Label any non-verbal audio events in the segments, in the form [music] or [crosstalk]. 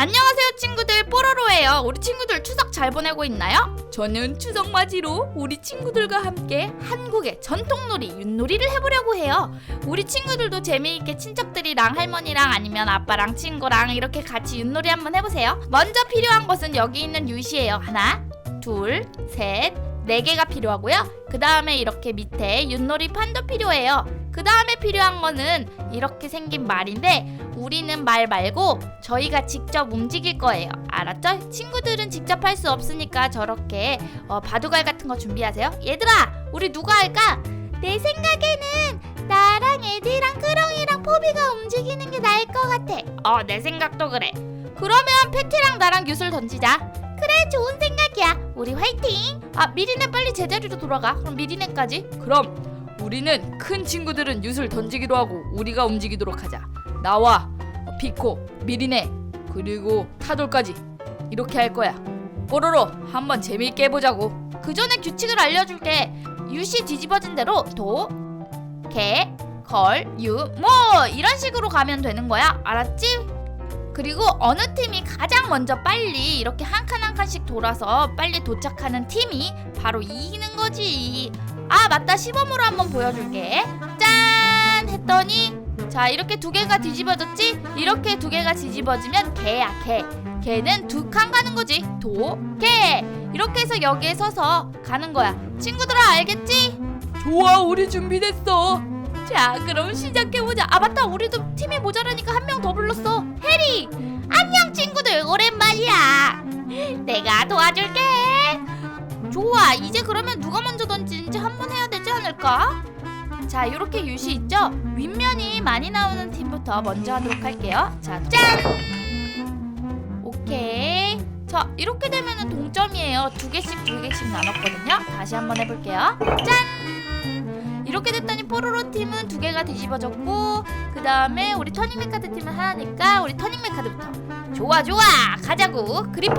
안녕하세요 친구들. 뽀로로예요. 우리 친구들 추석 잘 보내고 있나요? 저는 추석 맞이로 우리 친구들과 함께 한국의 전통놀이 윷놀이를 해보려고 해요. 우리 친구들도 재미있게 친척들이랑 할머니랑 아니면 아빠랑 친구랑 이렇게 같이 윷놀이 한번 해보세요. 먼저 필요한 것은 여기 있는 유시예요. 하나 둘셋네 개가 필요하고요. 그 다음에 이렇게 밑에 윷놀이 판도 필요해요 그 다음에 필요한 거는 이렇게 생긴 말인데 우리는 말 말고 저희가 직접 움직일 거예요. 알았죠? 친구들은 직접 할 수 없으니까 저렇게 어, 바둑알 같은 거 준비하세요. 얘들아, 우리 누가 할까? 내 생각에는 나랑 애들이랑 크롱이랑 포비가 움직이는 게 나을 것 같아. 어, 내 생각도 그래. 그러면 패티랑 나랑 윷을 던지자. 그래, 좋은 생각이야. 우리 화이팅. 아, 미리네 빨리 제자리로 돌아가. 그럼 미리네까지. 그럼 우리는 큰 친구들은 윷을 던지기로 하고 우리가 움직이도록 하자. 나와 피코, 미리네 그리고 타돌까지 이렇게 할 거야. 뽀로로 한번 재미있게 해보자고. 그 전에 규칙을 알려줄게. 윷이 뒤집어진 대로 도, 개, 걸, 유, 뭐 이런 식으로 가면 되는 거야. 알았지? 그리고 어느 팀이 가장 먼저 빨리 이렇게 한 칸 한 칸씩 돌아서 빨리 도착하는 팀이 바로 이기는 거지. 아 맞다 시범으로 한번 보여줄게. 짠 했더니 자 이렇게 두 개가 뒤집어졌지? 이렇게 두 개가 뒤집어지면 개야 개. 개는 두 칸 가는 거지. 도, 개. 이렇게 해서 여기에 서서 가는 거야. 친구들아 알겠지? 좋아 우리 준비됐어. 자 그럼 시작해보자. 아 맞다 우리도 팀이 모자라니까 한 명 더 불렀어. 해리. 안녕 친구들 오랜만이야. 내가 도와줄게. 좋아 이제 그러면 누가 먼저 않을까? 자 이렇게 유시 있죠? 윗면이 많이 나오는 팀부터 먼저 하도록 할게요 자 짠! 오케이 자 이렇게 되면은 동점이에요 두 개씩 두 개씩 나눴거든요 다시 한번 해볼게요 짠! 이렇게 됐더니 뽀로로 팀은 두 개가 뒤집어졌고 그 다음에 우리 터닝맨 카드 팀은 하나니까 우리 터닝맨 카드부터 좋아 좋아 가자고 그리폰!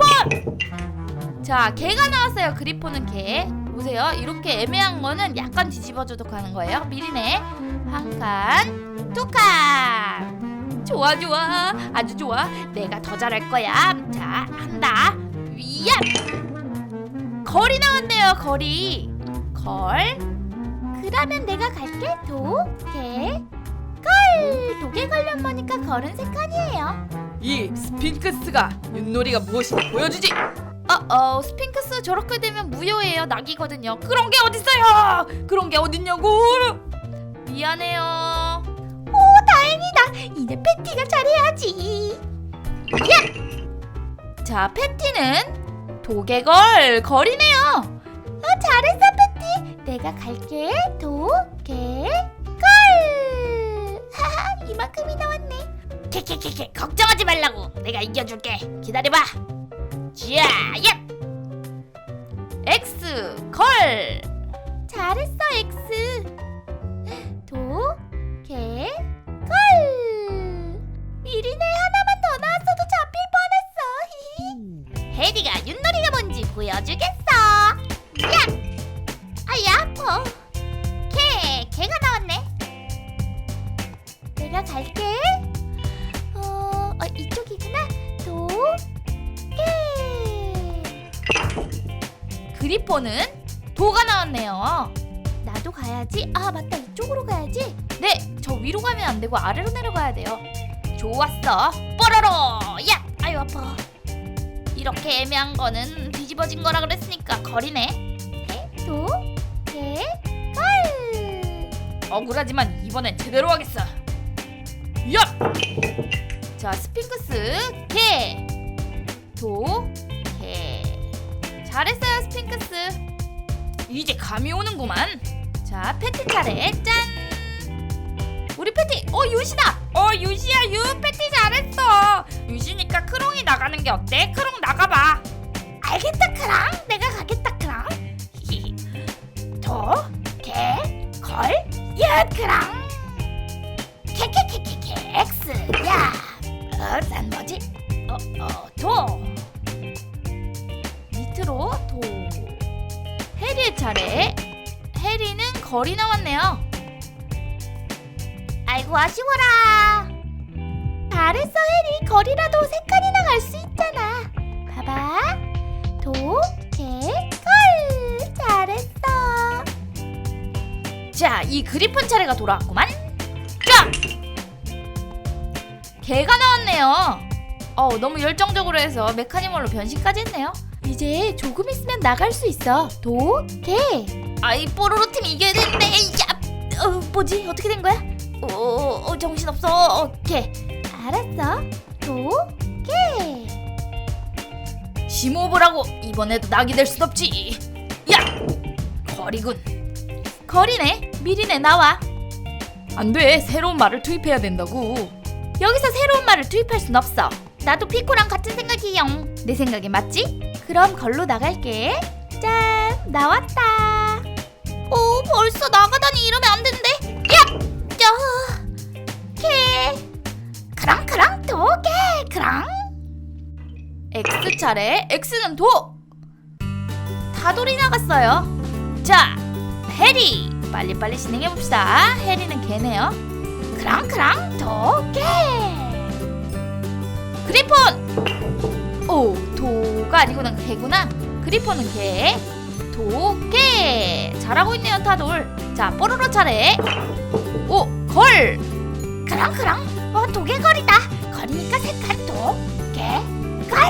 자, 개가 나왔어요. 그리폰은 개. 보세요. 이렇게 애매한 거는 약간 뒤집어줘도 가는 거예요. 미리네. 한 칸, 두 칸. 좋아, 좋아. 아주 좋아. 내가 더 잘할 거야. 자, 한다. 위야. 거리 나왔네요. 거리. 걸. 그러면 내가 갈게. 도, 개, 걸. 독에 걸려 보니까 걸은 세 칸이에요. 이 스핑크스가 윷놀이가 무엇인지 보여주지. 어어 스핑크스 저렇게 되면 무효예요 낙이거든요. 그런 게 어딨어요! 그런 게 어딨냐고! 미안해요. 오 다행이다. 이제 패티가 잘해야지. 야! 자 패티는 도개걸 거리네요. 어 잘했어 패티. 내가 갈게. 도개걸! 하하 [laughs] 이만큼이 나왔네. 케케케케 걱정하지 말라고. 내가 이겨줄게. 기다려봐 자, 야! X 걸. 잘했어, X. 도, 개, 걸. 미리네 하나만 더 나왔어도 잡힐 뻔했어. 헤디가 윷놀이가 뭔지 보여주겠어. 야! 그리포는 도가 나왔네요. 나도 가야지. 아 맞다 이쪽으로 가야지. 네, 저 위로 가면 안 되고 아래로 내려가야 돼요. 좋았어. 뽀로로. 야, 아유 아파. 이렇게 애매한 거는 뒤집어진 거라 그랬으니까 거리네. 개, 도, 개, 걸. 억울하지만 이번엔 제대로 하겠어. 야! 자, 스핑크스 개, 도, 개. 잘했어요 스핑크스. 이제 감이 오는구만. 자 패티 차례 짠. 우리 패티 어 유시다. 어 유시야 유 패티 잘했어. 유시니까 크롱이 나가는 게 어때? 크롱 나가봐. 알겠다 크랑. 내가 가겠다 크랑. 도개걸야 크랑. 케케케케케 엑스. 야 어난 뭐지? 어 어 차례. 해리는 거리 나왔네요. 아이고 아쉬워라. 잘했어 해리. 거리라도 세 칸이나 갈 수 있잖아. 봐봐. 잘했어. 자 이 그리폰 차례가 돌아왔구만. 자! 개가 나왔네요. 어 너무 열정적으로 해서 메카니멀로 변신까지 했네요 이제 조금 있으면 나갈 수 있어. 도개 아이 뽀로로 팀 이겨야 되는데 야 어, 뭐지? 어떻게 된 거야? 어, 어 정신 없어. 오케이 알았어. 도개 심호흡을 이번에도 낙이 될 순 없지. 야! 거리군. 거리네. 미리네 나와. 안 돼. 새로운 말을 투입해야 된다고. 여기서 새로운 말을 투입할 순 없어. 나도 피코랑 같은 생각이요 내 생각이 맞지? 그럼 걸로 나갈게. 짠! 나왔다. 오 벌써 나가다니 이러면 안 되는데. 야! 야! 개 크랑 크랑 도개! 크랑! X 차례 X는 도! 다 돌이 나갔어요. 자 해리! 빨리 빨리 진행해 봅시다. 해리는 개네요. 크랑 크랑 도 개! 그리폰 오 도가 아니구나 개구나. 그리폰은 개. 도 개. 잘하고 있네요 타돌. 자 뽀로로 차례. 오걸. 크랑 크랑. 어 도개 걸이다. 걸이니까 색깔 도 개 걸.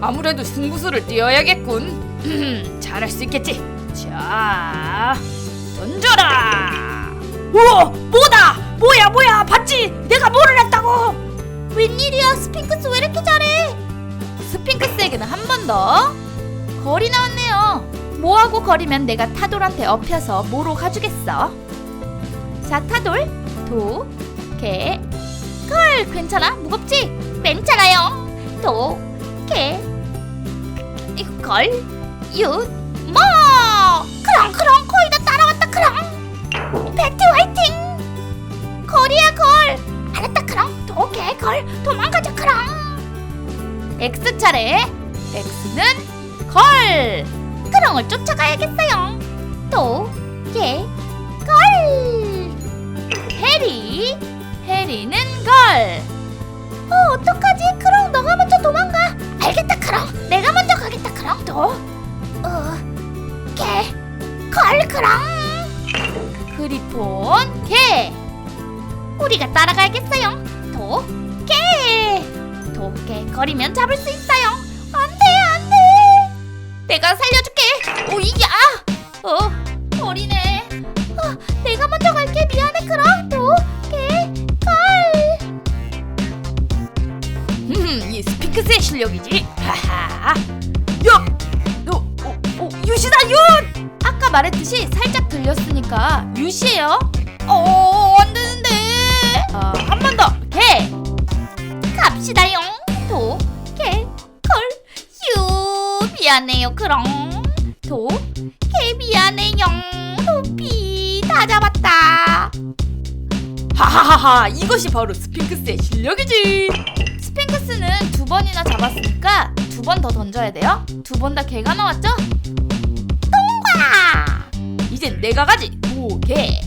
아무래도 승부수를 띄어야겠군. [clears throat] 잘할 수 있겠지. 자 던져라. 우와 뭐다? 뭐야 뭐야? 봤지? 내가 뭐를 했다고 웬일이야? 스핑크스 왜 이렇게 잘해? 스핑크스에게는 한 번 더. 거리 나왔네요. 뭐하고 거리면 내가 타돌한테 업혀서 뭐로 가주겠어? 자 타돌. 도개걸 괜찮아? 무겁지? 괜찮아요. 도 개. 이거 걸 유 뭐 크랑 크랑 거의 다 따라왔다 크랑 배티 화이팅! 걸이야 걸 알았다 크랑 도개 걸 도망가자 크랑 X 차례 X는 걸 크랑을 쫓아가야겠어요 도개 걸 해리 해리는 걸 어, 어떡하지? 크롱 너가 먼저 도망가. 알겠다, 크롱. 내가 먼저 가겠다, 크롱. 도. 어, 개. 걸, 크롱. 그리폰, 개. 우리가 따라가야겠어요. 도, 개. 도, 개. 거리면 잡을 수 있어요. 안 돼, 안 돼. 내가 살려줄게. 오이야. 어, 어리네. 어, 내가 먼저 갈게. 미안해, 크롱. 도, 개, 걸. 음, 이 스핑크스의 실력이지. 하하. 야, 너, 어, 어, 유시다 윤. 아까 말했듯이 살짝 들렸으니까 유시예요. 어, 안 되는데. 아, 한번 더. 개. 갑시다요. 도, 개, 걸, 유. 미안해요, 그럼. 도, 개 미안해요. 도피 다 잡았다. 하하하하, 이것이 바로 스핑크스의 실력이지. 스핑크스는 두 번이나 잡았으니까 두 번 더 던져야 돼요. 두 번 다 개가 나왔죠? 통과! 이젠 내가 가지. 오, 개.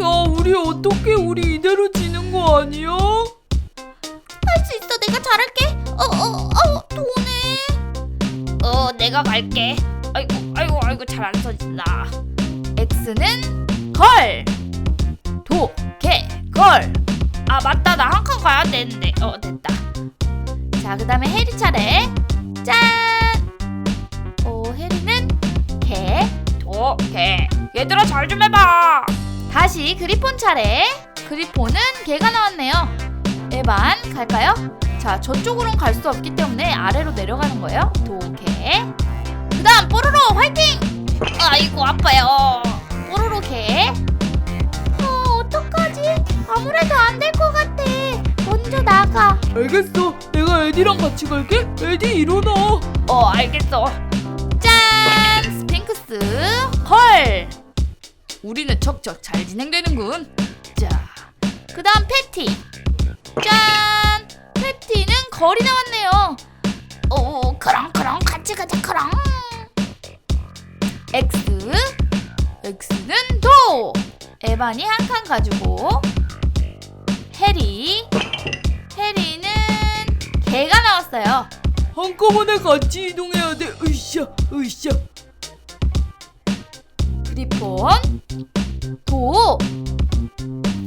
야 우리 어떻게 우리 이대로 지는 거 아니야? 할 수 있어. 내가 잘할게. 어, 어, 어, 도네. 어, 내가 갈게. 아이고, 아이고, 아이고, 잘 안 서진다. X는 걸. 도, 개, 걸. 아, 맞다. 나 한 칸 가야 되는데. 어, 됐다. 자, 그 다음에 해리 차례. 짠! 어, 해리는 개, 도, 개. 얘들아, 잘 좀 해봐. 다시 그리폰 차례. 그리폰은 개가 나왔네요. 에반 갈까요? 자 저쪽으로는 갈 수 없기 때문에 아래로 내려가는 거예요. 도개. 그 다음 뽀로로 화이팅! 아이고 아파요. 뽀로로 개. 어 어떡하지? 아무래도 안 될 것 같아. 먼저 나가. 알겠어 내가 에디랑 같이 갈게 에디 일어나 어 알겠어. 짠 스핑크스 헐. 우리는 척척 잘 진행되는군. 자 그 다음 패티. 짠! 패티는 거리 나왔네요. 오, 그랑 그랑 같이 가자 그랑. X, X는 도. 에반이 한 칸 가지고 해리. 해리는 개가 나왔어요. 한꺼번에 같이 이동해야 돼. 으쌰, 으쌰. 그리폰, 도,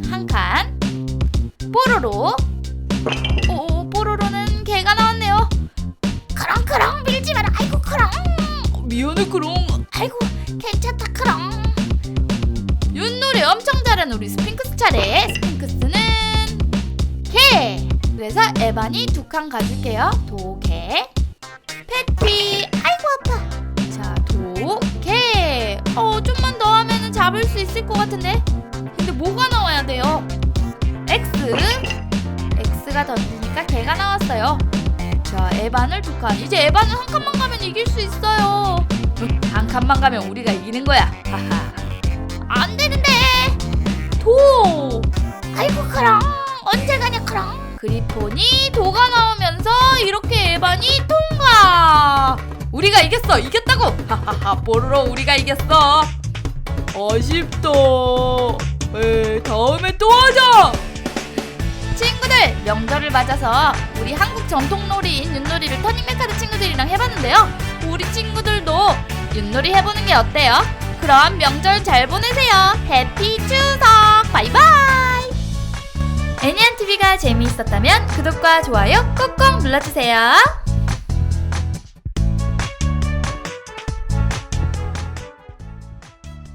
한 칸, 뽀로로. 오, 뽀로로는 개가 나왔네요. 크렁크렁 밀지 마라. 아이고 크렁. 어, 미안해 그럼. 아이고 괜찮다 크렁. 윷놀이 엄청 잘하는 우리 스핑크스 차례. 스핑크스는 개. 그래서 에반이 두 칸 가줄게요. 도개. 수 있을 것 같은데. 근데 뭐가 나와야 돼요? X. X가 던지니까 개가 나왔어요. 자, 에반을 두 칸. 이제 에반은 한 칸만 가면 이길 수 있어요. 응, [laughs] 한 칸만 가면 우리가 이기는 거야. 하하. 안 되는데. 도. 아이고 크랑. 언제 가냐 크랑. 그리폰이 도가 나오면서 이렇게 에반이 통과. 우리가 이겼어. 이겼다고. 하하하. 뽀로로 우리가 이겼어. 아쉽다. 에, 다음에 또 하자. 친구들 명절을 맞아서 우리 한국 전통놀이인 윷놀이를 터닝메카드 친구들이랑 해봤는데요 우리 친구들도 윷놀이 해보는 게 어때요? 그럼 명절 잘 보내세요 해피 추석 바이바이 애니안TV가 재미있었다면 구독과 좋아요 꾹꾹 눌러주세요